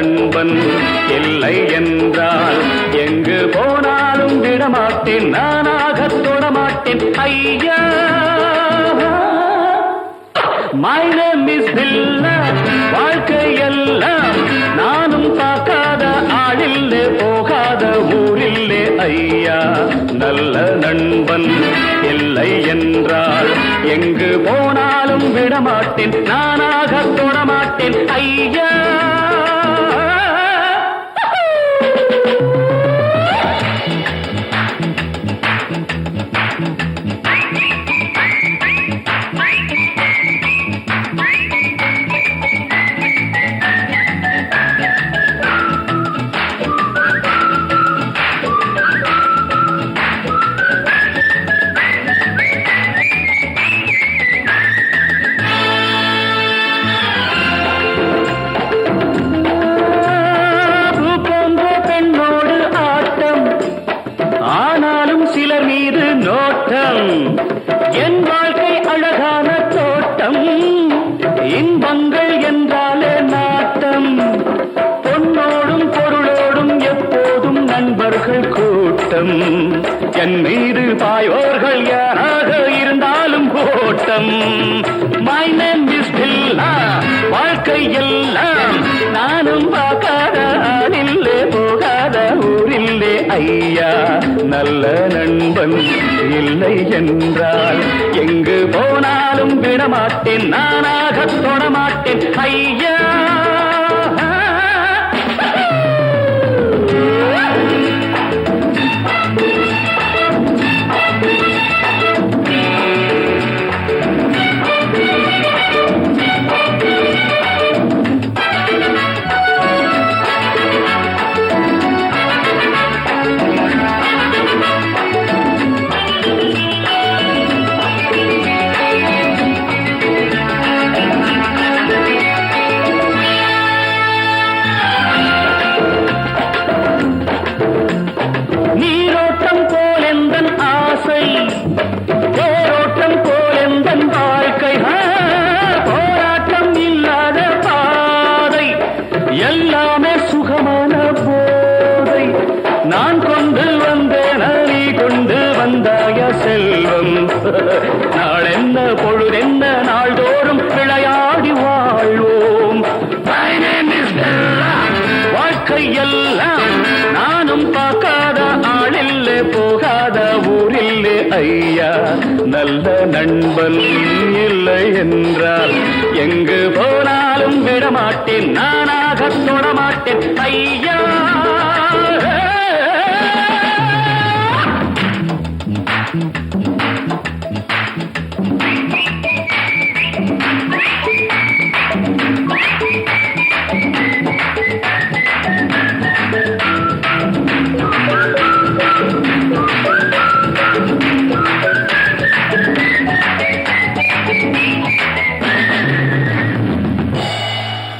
நண்பன் இல்லை என்றால் எங்கு போனாலும் விடமாட்டேன் நானாக தொடமாட்டேன். ஐயா! மை நேம் இஸ் பில்லா வாழ்க்கையெல்லாம் நானும் பார்க்காத ஆளில்லே போகாத ஊரில்லே. ஐயா! நல்ல நண்பன் இல்லை என்றால் எங்கு போனாலும் விடமாட்டேன் நானாக தொடமாட்டேன். ஐயா! ஆனாலும் சிலர் மீது நோட்டம். என் வாழ்க்கை அழகான தோட்டம். இன்பங்கள் என்றாலே நாட்டம். பொன்னோடும் பொருளோடும் எப்போதும் நண்பர்கள் கூட்டம். என் மீது பாயோர்கள் யாராக இருந்தாலும் கூட்டம் மை நேம் வாழ்க்கை எல்லாம் ஊரில்லே நல்ல நண்பன் இல்லை என்றால் எங்கு போனாலும் விடமாட்டேன் நானாக தொடமாட்டேன். ஐயா! செல்வம். நாளென்ன பொழுதென்ன நாள்தோறும் விளையாடி வாழ்வோம். வாழ்க்கை எல்லாம் நானும் பார்க்காத ஆளில்லே போகாத ஊரில்லே ஐயா. நல்ல நண்பன் இல்லை என்றால் எங்கு போனாலும் விடமாட்டேன். நானாக தொடமாட்டேன். ஐயா